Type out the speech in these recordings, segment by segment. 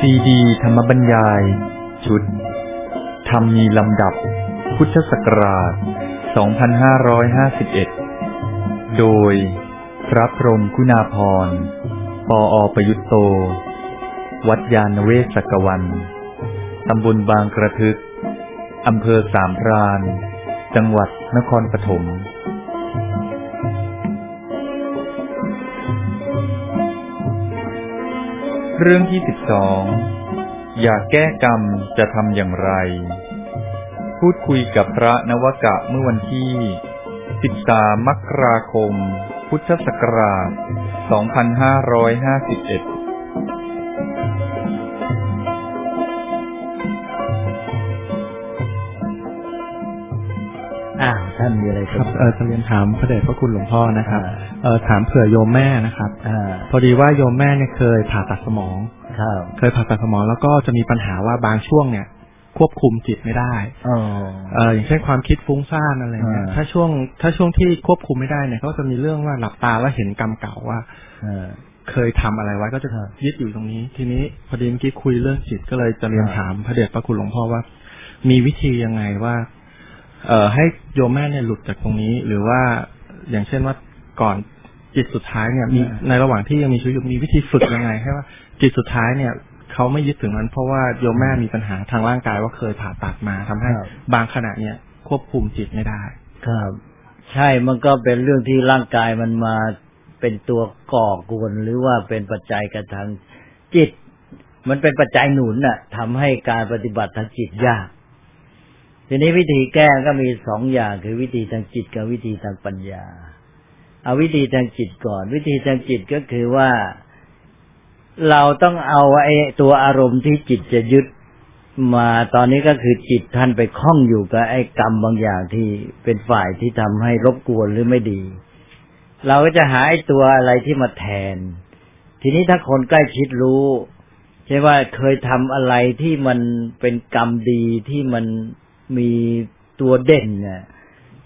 ซีดีธรรมบรรยาย ชุด ธรรมมีลำดับ พุทธศักราช 2551 โดย พระพรหมคุณาพรณ์ปออประยุตโต วัดยานเวศกวัน ตำบลบางกระทึก อำเภอสามพราน จังหวัดนครปฐม เรื่องที่สิบสอง อยากแก้กรรมจะทำอย่างไร พูดคุยกับพระนวกะเมื่อวันที่ 13 มกราคม พุทธศักราช 2551 อ้าวท่านมีอะไรครับเออจะเรียนถามพระเดชพระคุณหลวงพ่อนะครับอ่าเออถามเผื่อโยมแม่นะครับอ่าพอดีว่าโยมแม่เนี่ยเคยผ่าตัดสมองครับเคยผ่าตัดสมองแล้วก็จะมีปัญหาว่าบางช่วงเนี่ยควบคุมจิตไม่ได้อ๋อเอออย่างเช่นความคิดฟุ้งซ่านอะไรเงี้ยอ่าถ้าช่วง ถ้าช่วงที่ควบคุมไม่ได้เนี่ยก็จะมีเรื่องว่าหลับตาแล้วเห็นกรรมเก่าว่าเออเคยทำอะไรไว้ก็จะครับยึดอยู่ตรงนี้ ทีนี้พอดีเมื่อกี้คุยเรื่องจิตก็เลยจะเรียนครับถามพระเดชพระคุณหลวงพ่อว่า มีวิธียังไงว่า เอ่อให้โยมแม่เนี่ยหลุดจากตรงนี้ หรือว่าอย่างเช่นว่าก่อนจิตสุดท้ายเนี่ยมีในระหว่างที่ยังมีชีวิตอยู่มีวิธีฝึกยังไง ให้ว่าจิตสุดท้ายเนี่ยเขาไม่ยึดถึงนั้นเพราะว่าโยมแม่มีปัญหาทางร่างกายว่าเคยผ่าตัดมาทำให้ครับบางขณะเนี่ยควบคุมจิตไม่ได้ ครับ ใช่มันก็เป็นเรื่องที่ร่างกายมันมาเป็นตัวก่อกวนหรือว่าเป็นปัจจัยกระทางจิต มันเป็นปัจจัยหนุนน่ะทำให้การปฏิบัติทางจิตยาก ทีนี้วิธีแก้ก็มีสองอย่างคือวิธีทางจิตกับวิธีทางปัญญา เอาวิธีทางจิตก่อน วิธีทางจิตก็คือว่าเราต้องเอาไอ้ตัวอารมณ์ที่จิตจะยึดมาตอนนี้ก็คือจิตท่านไปคล้องอยู่กับไอ้กรรมบางอย่างที่เป็นฝ่ายที่ทำให้รบกวนหรือไม่ดี เราก็จะหาไอ้ตัวอะไรที่มาแทน ทีนี้ถ้าคนใกล้ชิดรู้ใช่ว่าเคยทำอะไรที่มันเป็นกรรมดีที่มัน มีตัวเด่นเนี่ย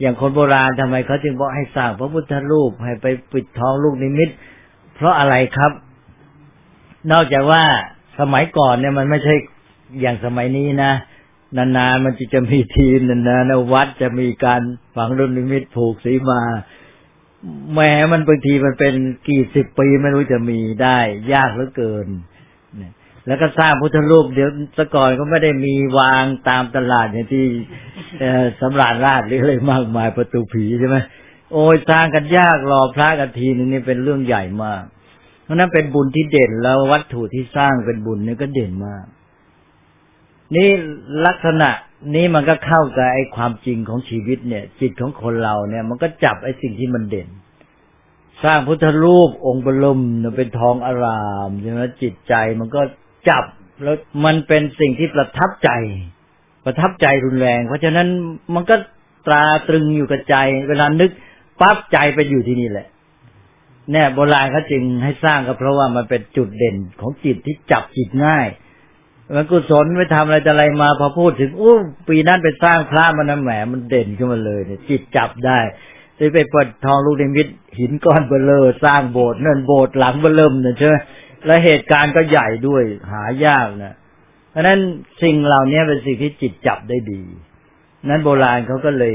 อย่างคนโบราณทำไมเขาจึงบอกให้สร้างพระพุทธรูปให้ไปปิดทองลูกนิมิต เพราะอะไรครับ นอกจากว่าสมัยก่อนเนี่ยมันไม่ใช่อย่างสมัยนี้นะนานๆมันจะจะมีทีมนานๆวัดจะมีการฝังลูกนิมิตผูกสีมาแม้มันบางทีมันเป็นกี่สิบปีไม่รู้จะมีได้ ยากเหลือเกิน แล้วก็สร้างพุทธรูปเดี๋ยวแตะก่อนก็ไม่ได้มีวางตามตลาดอย่างที่เอ่อสำราญราชหรืออะไรมากมายประตูผีใช่ไหมโอ้ยสร้างกันยากรอพระกันทีนึงนี่เป็นเรื่องใหญ่มาก เพราะนั้นเป็นบุญที่เด่นแล้ววัตถุที่สร้างเป็นบุญนี่ก็เด่นมาก นี่ลักษณะนี้มันก็เข้ากับไอ้ความจริงของชีวิตเนี่ย จิตของคนเราเนี่ย มันก็จับไอ้สิ่งที่มันเด่น สร้างพุทธรูปองค์บรมเนี่ยเป็นทองอารามใช่ไหมจิตใจมันก็ จับแล้วมันเป็นสิ่งที่ประทับใจ ประทับใจรุนแรง เพราะฉะนั้นมันก็ตราตรึงอยู่กับใจ เวลานึกปั๊บใจไปอยู่ที่นี่แหละเนี่ยโบราณเขาจึงให้สร้างก็เพราะว่ามันเป็นจุดเด่นของจิตที่จับจิตง่ายมันกุศลไปทำอะไรแต่อะไรมาพอพูดถึงอู้ปีนั้นไปสร้างพระมันนะแหมมันเด่นขึ้นมาเลยเนี่ยจิตจับได้ที่ไปเปิดทองลูกนิมิตหินก้อนเบลเลอร์สร้างโบสถ์นั่นโบสถ์หลังเบลเริ่มเนี่ยใช่ไหม และเหตุการณ์ก็ใหญ่ด้วยหายากนะเพราะนั้นสิ่งเหล่านี้เป็นสิ่งที่จิตจับได้ดี นั้นโบราณเขาก็เลย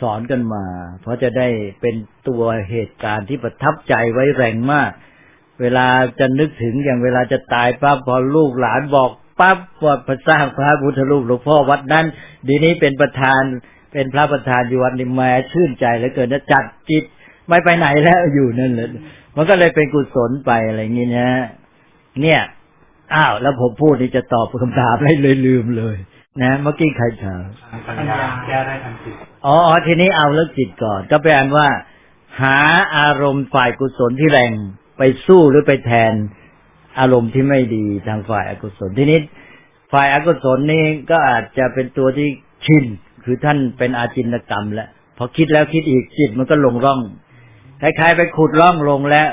สอนกันมา เพราะจะได้เป็นตัวเหตุการณ์ที่ประทับใจไว้แรงมาก เวลาจะนึกถึงอย่างเวลาจะตายปั๊บพอลูกหลานบอกปั๊บว่าพระสร้างพระพุทธรูปหลวงพ่อวัดนั้นดีนี้เป็นประธานเป็นพระประธานอยู่วัดนี้แม่ชื่นใจเหลือเกินนะจัดจิตไม่ไปไหนแล้วอยู่นั่นแหละ มันก็เลยเป็นกุศลไปอะไรอย่างนี้นะเนี่ย อ้าว แล้วผมพูดนี่จะตอบคำถามอะไรเลยลืมเลย นะเมื่อกี้ใครถามปัญญาแก้ได้ทันทีอ๋ออ๋อทีนี้เอาเรื่องจิตก่อน ก็แปลว่า หาอารมณ์ฝ่ายกุศลที่แรงไปสู้หรือไปแทนอารมณ์ที่ไม่ดีทางฝ่ายอากุศลทีนี้ฝ่ายอากุศลนี่ก็อาจจะเป็นตัวที่ชินคือท่านเป็นอาจินกรรมแล้วพอคิดแล้วคิดอีกจิตมันก็ลงร่อง คล้ายๆไปขุดร่องลงแล้ว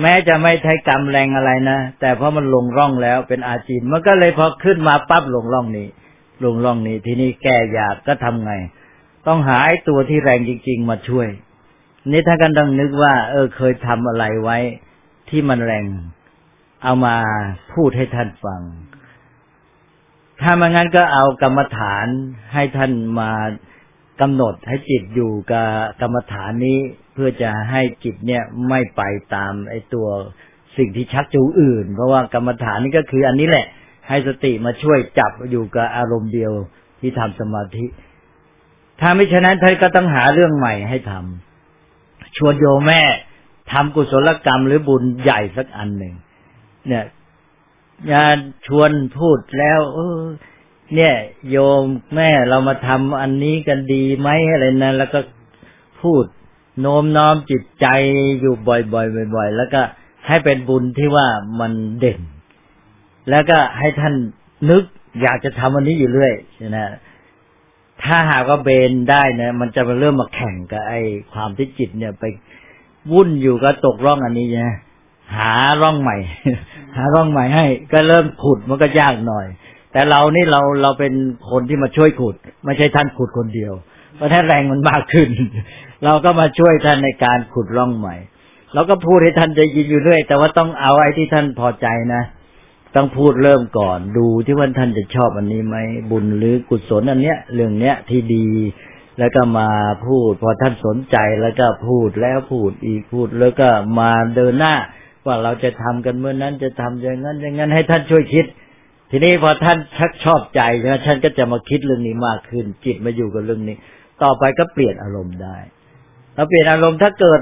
แม้จะไม่ใช้กรรมแรงอะไรนะ แต่เพราะมันลงร่องแล้วเป็นอาจินมันก็เลยพอขึ้นมาปั๊บลงร่องนี้ ลงร่องนี้ ทีนี้แก้ยากก็ทำไง ต้องหาไอ้ตัวที่แรงจริง ๆ มาช่วย นี่ถ้ากันต้องนึกว่า เออเคยทำอะไรไว้ ที่มันแรง เอามาพูดให้ท่านฟัง ถ้าไมางั้นก็เอากรรมฐานให้ท่านมา กำหนดให้จิตอยู่กับกรรมฐานนี้ เพื่อจะให้จิตเนี่ยไม่ไปตามไอ้ตัวสิ่งที่ชักจูงอื่น เพราะว่ากรรมฐานนี่ก็คืออันนี้แหละ ให้สติมาช่วยจับอยู่กับอารมณ์เดียวที่ทำสมาธิ ถ้าไม่ฉะนั้นท่านก็ต้องหาเรื่องใหม่ให้ทำชวนโยแม่ทำกุศลกรรมหรือบุญใหญ่สักอันหนึ่งเนี่ยงานชวนพูดแล้ว เออ เนี่ย โยมแม่เรามาทำอันนี้กันดีไหมอะไรนะแล้วก็พูดโน้มน้อมจิตใจอยู่บ่อยๆบ่อยๆแล้วก็ให้เป็นบุญที่ว่ามันเด่น แล้วก็ให้ท่านนึกอยากจะทำอันนี้อยู่เรื่อยนะถ้าหากว่าเบนได้นะมันจะมาเริ่มมาแข่งกับไอ้ความที่จิตเนี่ยไปวุ่นอยู่กับตกร่องอันนี้นะหาร่องใหม่ หาร่องใหม่ให้ ก็เริ่มขุดมันก็ยากหน่อย แต่เรานี่เราเราเป็นคนที่มาช่วยขุด ไม่ใช่ท่านขุดคนเดียว เพราะถ้านแรงมันมากขึ้น เราก็มาช่วยท่านในการขุดร่องใหม่เราก็พูดให้ท่านได้ยินอยู่เรื่อย แต่ว่าต้องเอาไอ้ที่ท่านพอใจนะต้องพูดเริ่มก่อนดูที่ว่าท่านจะชอบอันนี้ไหมบุญหรือกุศลอันเนี้ยเรื่องเนี้ยที่ดีแล้วก็มาพูด พอท่านสนใจแล้วก็พูดแล้วพูดอีกพูดแล้วก็มาเดินหน้า ว่าเราจะทำกันเมื่อนั้นจะทำอย่างนั้นอย่างนั้นให้ท่านช่วยคิด ทีนี้พอท่านชักชอบใจใช่ไหมท่านก็จะมาคิดเรื่องนี้มากขึ้น จิตมาอยู่กับเรื่องนี้ ต่อไปก็เปลี่ยนอารมณ์ได้เราเปลี่ยนอารมณ์ถ้าเกิด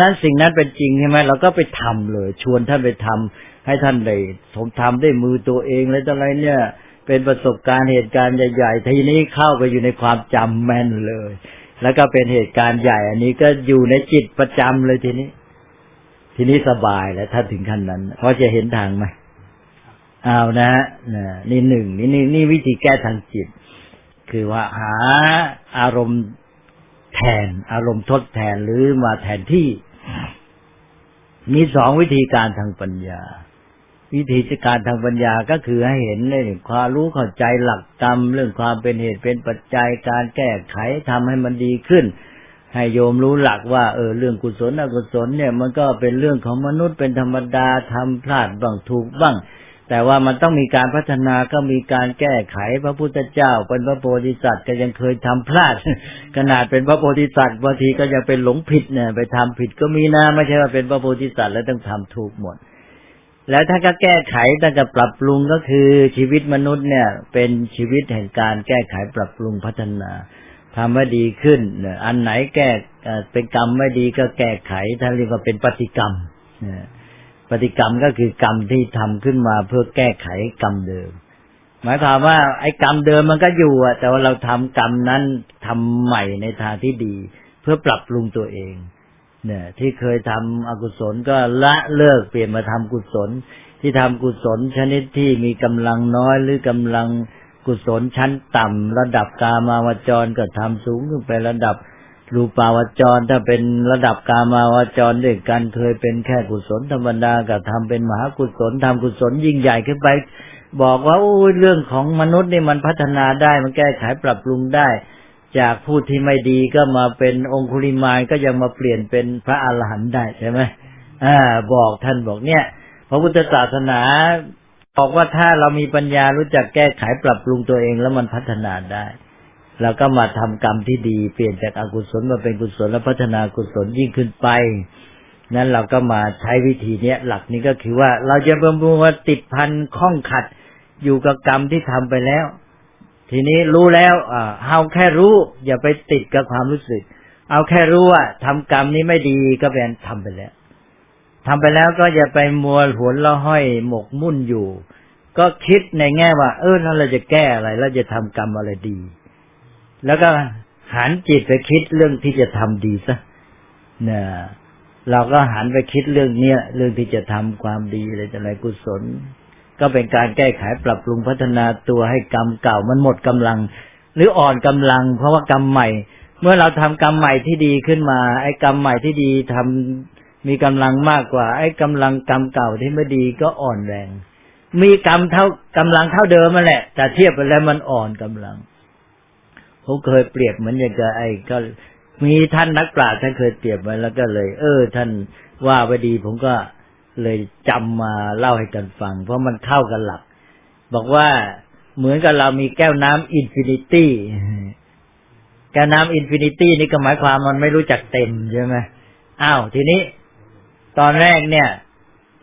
นั้นสิ่งนั้นเป็นจริงใช่ไหมเราก็ไปทำเลย ชวนท่านไปทำให้ท่านได้ผมทำได้มือตัวเองอะไรต่ออะไรเนี่ย เป็นประสบการณ์เหตุการณ์ใหญ่ๆทีนี้เข้าไปอยู่ในความจำแม่นเลย แล้วก็เป็นเหตุการณ์ใหญ่ อันนี้ก็อยู่ในจิตประจำเลยทีนี้ ทีนี้สบายแล้วถ้าถึงขั้นนั้นเพอจะเห็นทางไหม เอานะฮะนี่หนึ่งนี่นี่นี่วิธีแก้ทางจิต คือว่าหาอารมณ์แทน อารมณ์ทดแทนหรือมาแทนที่ มีสองวิธีการทางปัญญา วิธีการทางปัญญาก็คือให้เห็นในความรู้เข้าใจหลักกรรม เรื่องความเป็นเหตุเป็นปัจจัยการแก้ไขทำให้มันดีขึ้นให้โยมรู้หลักว่าเออเรื่องกุศลอกุศลเนี่ยมันก็เป็นเรื่องของมนุษย์เป็นธรรมดาทำพลาดบ้างถูกบ้าง แต่ว่ามันต้องมีการพัฒนาก็มีการแก้ไขพระพุทธเจ้า เป็นพระโพธิสัตว์ก็ยังเคยทำพลาด ขนาดเป็นพระโพธิสัตว์บางทีก็ยังเป็นหลงผิดเนี่ยไปทำผิดก็มีนะไม่ใช่ว่าเป็นพระโพธิสัตว์แล้วต้องทำถูกหมด แล้วถ้าก็แก้ไขถ้าจะปรับปรุงก็คือชีวิตมนุษย์เนี่ย เป็นชีวิตแห่งการแก้ไขปรับปรุงพัฒนาทำให้ดีขึ้น อันไหนแก้เป็นกรรมไม่ดีก็แก้ไขท่านเรียกว่าเป็นปฏิกรรมเนี่ย ปฏิกรรมก็คือกรรมที่ทำขึ้นมาเพื่อแก้ไขกรรมเดิม หมายความว่าไอ้กรรมเดิมมันก็อยู่อะแต่ว่าเราทำกรรมนั้นทำใหม่ในทางที่ดี เพื่อปรับปรุงตัวเอง เนี่ย ที่เคยทำอกุศลก็ละเลิกเปลี่ยนมาทำกุศล ที่ทำกุศลชนิดที่มีกำลังน้อยหรือกำลังกุศลชั้นต่ำระดับกามาวจรก็ทำสูงขึ้นไประดับ รูปาวจรถ้าเป็นระดับกามาวจรด้วยกันเคยเป็นแค่กุศลธรรมดาก็ทำเป็นมหากุศลทำกุศลยิ่งใหญ่ขึ้นไป บอกว่าโอ้ยเรื่องของมนุษย์นี่มันพัฒนาได้มันแก้ไขปรับปรุงได้ จากผู้ที่ไม่ดีก็มาเป็นองคุลิมานก็ยังมาเปลี่ยนเป็นพระอาหารหันต์ได้ใช่ไหมอ่า บอกท่านบอกเนี่ย พระพุทธศาสนาบอกว่าถ้าเรามีปัญญารู้จักแก้ไขปรับปรุงตัวเองแล้วมันพัฒนาได้ เราก็มาทำกรรมที่ดีเปลี่ยนจากอากุศลมาเป็นกุศลและพัฒนากุศลยิ่งขึ้นไป นั้นเราก็มาใช้วิธีเนี้ย หลักนี้ก็คือว่า เราจะบำรุงว่าติดพันข้องขัดอยู่กับกรรมที่ทำไปแล้ว ทีนี้รู้แล้วอ่าเอาแค่รู้ อย่าไปติดกับความรู้สึก เอาแค่รู้ว่าทำกรรมนี้ไม่ดีก็เป็นทำไปแล้วทำไปแล้วก็อย่าไปมัวหัวละห้อยหมกมุ่นอยู่ ก็คิดในแง่ว่า เออแล้วเราจะแก้อะไรเราจะทำกรรมอะไรดี แล้วก็หันจิตไปคิดเรื่องที่จะทำดีซะเนี่ยเราก็หันไปคิดเรื่องเนี้ยเรื่องที่จะทำความดีอะไรต่ออะไรกุศล ก็เป็นการแก้ไขปรับปรุงพัฒนาตัวให้กรรมเก่ามันหมดกำลัง หรืออ่อนกำลัง เพราะว่ากรรมใหม่ เมื่อเราทำกรรมใหม่ที่ดีขึ้นมา ไอ้กรรมใหม่ที่ดีทำมีกำลังมากกว่า ไอ้กำลังกรรมเก่าที่ไม่ดีก็อ่อนแรง มีกรรมเท่ากำลังเท่าเดิมมาแหละ แต่เทียบไปแล้วมันอ่อนกำลัง ผมเคยเปรียบเหมือนอย่างกับไอ้ก็มีท่านนักปราชญ์ท่านเคยเปรียบไว้แล้วก็เลย เออ ท่านว่าไปดี ผมก็เลยจำมาเล่าให้กันฟัง เพราะมันเข้ากันหลัก บอกว่าเหมือนกับเรามีแก้วน้ำอินฟินิตี้แก้วน้ำอินฟินิตี้นี่ก็หมายความมันไม่รู้จักเต็มใช่ไหมอ้าวทีนี้ ตอนแรกเนี่ย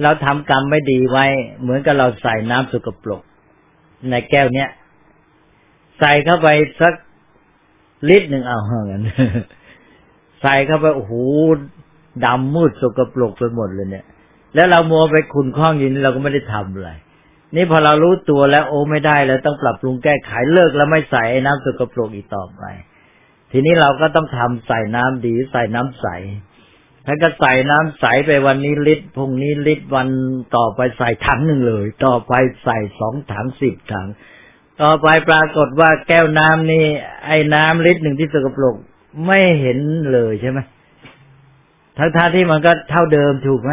เราทำกรรมไม่ดีไว้ เหมือนกับเราใส่น้ำสกปรกในแก้วเนี้ยใส่เข้าไปสัก ลิตรหนึ่งเอาเงั้นใส่เข้าไปโอ้โหดำมืดสกปรกไปหมดเลยเนี่ย แล้วเรามัวไปขุนข้องอยินเราก็ไม่ได้ทำอะไรนี่พอเรารู้ตัวแล้วโอ้ไม่ได้แล้วต้องปรับปรุงแก้ไขเลิกแล้วไม่ใส่น้ำสกปรกอีกต่อไป ทีนี้เราก็ต้องทำใส่น้ำดีใส่น้ำใสถ้าก็ใส่น้ำใสไปวันนี้ลิตรพรุ่งนี้ลิตรวันต่อไปใส่ถังหนึ่งเลย ต่อไปใส่สองถังสิบถัง ต่อไปปรากฏว่าแก้วน้ำนี่ไอ้น้ำลิตรหนึ่งที่สกปรกไม่เห็นเลยใช่ไหมทั้งท่าที่มันก็เท่าเดิมถูกไหม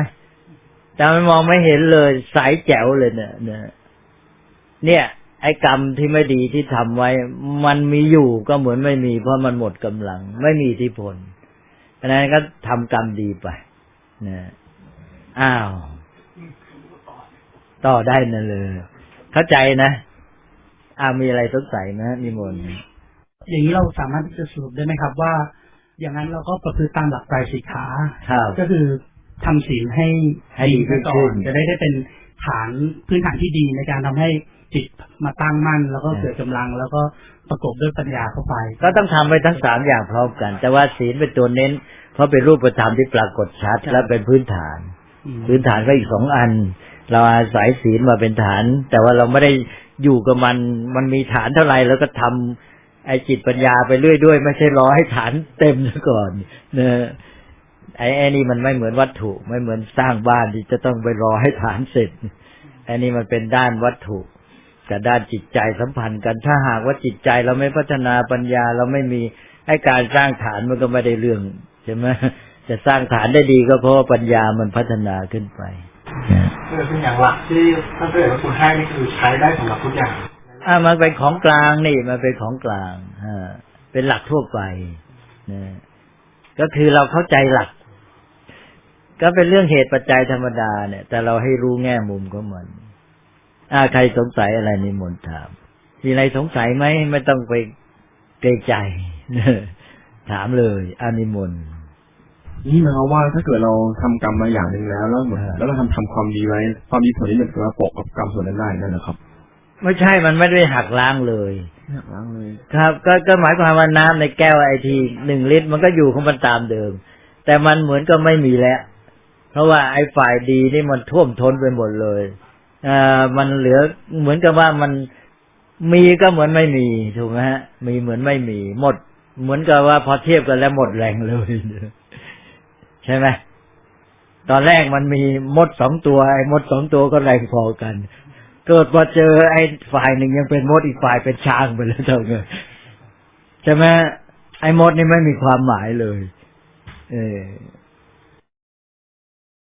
แต่มันมองไม่เห็นเลยใสแจ๋วเลยเนี่ยเนี่ยเนี่ย ไอ้กรรมที่ไม่ดีที่ทำไว้ มันมีอยู่ก็เหมือนไม่มี เพราะมันหมดกำลัง ไม่มีอิทธิพลอันนั้นก็ทำกรรมดีไปนะอ้าว ต่อได้นั่นเลย เข้าใจนะ อ้าวมีอะไรสงสัยไหมนิมนต์อย่างนี้เราสามารถที่จะสรุปได้ไหมครับว่า อย่างนั้นเราก็ประพฤติตามหลักไตรสิกขาครับก็คือทำศีลให้ให้ดีไว้ก่อขึ้นนจะได้ได้เป็นฐานพื้นฐานที่ดีในการทำให้จิตมาตั้งมั่น แล้วก็เกิดกำลัง แล้วก็ประกอบด้วยปัญญาเข้าไป ก็ต้องทำไปทั้งสามอย่างพร้อมกัน แต่ว่าศีลเป็นตัวเน้น เพราะเป็นรูปธรรมที่ปรากฏชัดครับและเป็นพื้นฐานอืมพื้นฐานก็อีกสองอัน เราอาศัยศีลมาเป็นฐาน แต่ว่าเราไม่ได้ อยู่กับมัน มันมีฐานเท่าไหร่แล้วก็ทำไอจิตปัญญาไปเรื่อยด้วย ไม่ใช่รอให้ฐานเต็มซะก่อนเนอะไอ้ไอ้นี่มันไม่เหมือนวัตถุ ไม่เหมือนสร้างบ้านที่จะต้องไปรอให้ฐานเสร็จไอ้นี่มันเป็นด้านวัตถุกับด้านจิตใจสัมพันธ์กัน ถ้าหากว่าจิตใจเราไม่พัฒนาปัญญาเราไม่มีให้การสร้างฐานมันก็ไม่ได้เรื่องใช่ไหมจะสร้างฐานได้ดีก็เพราะว่าปัญญามันพัฒนาขึ้นไป เออเป็นอย่างหลักที่ท่านพระเอกคุณให้นี่คือใช้ได้สำหรับทุกอย่างอ่ามันเป็นของกลางนี่มันเป็นของกลางอ่าเป็นหลักทั่วไปนะก็คือเราเข้าใจหลัก ก็เป็นเรื่องเหตุปัจจัยธรรมดาเนี่ย แต่เราให้รู้แง่มุมของมันอ่าใครสงสัยอะไรนิมนต์ถาม มีอะไรสงสัยไหมไม่ต้องไปเกรงใจถามเลยอานิมนต์ นี่หมายความว่าถ้าเกิดเราทำกรรมมาอย่างหนึ่งแล้วแล้วเหมือนอ่าแล้วเราทำทำความดีไว้ ความดีส่วนนี้มันถือว่าปกกับกรรมส่วนนั้นได้นั่นนะครับ ไม่ใช่มันไม่ได้หักล้างเลยไม่หักล้างเลย ครับ ก็ก็หมายความว่าน้ำในแก้วไอทีหนึ่งลิตร มันก็อยู่ของมันตามเดิม แต่มันเหมือนก็ไม่มีแล้ว เพราะว่าไอ้ฝ่ายดีนี่มันท่วมท้นไปหมดเลยอ่ามันเหลือเหมือนกับว่ามันมีก็เหมือนไม่มีถูกไหมฮะ มีเหมือนไม่มี หมด เหมือนกับว่าพอเทียบกันแล้วหมดแรงเลย ใช่ไหมตอนแรกมันมีมดสองตัวไอ้มดสองตัวก็แรงพอกัน เกิดพอเจอไอ้ฝ่ายหนึ่งยังเป็นมดอีกฝ่ายเป็นช้างไปแล้วเท่าไงใช่ไหมไอ้มดนี่ไม่มีความหมายเลย เออ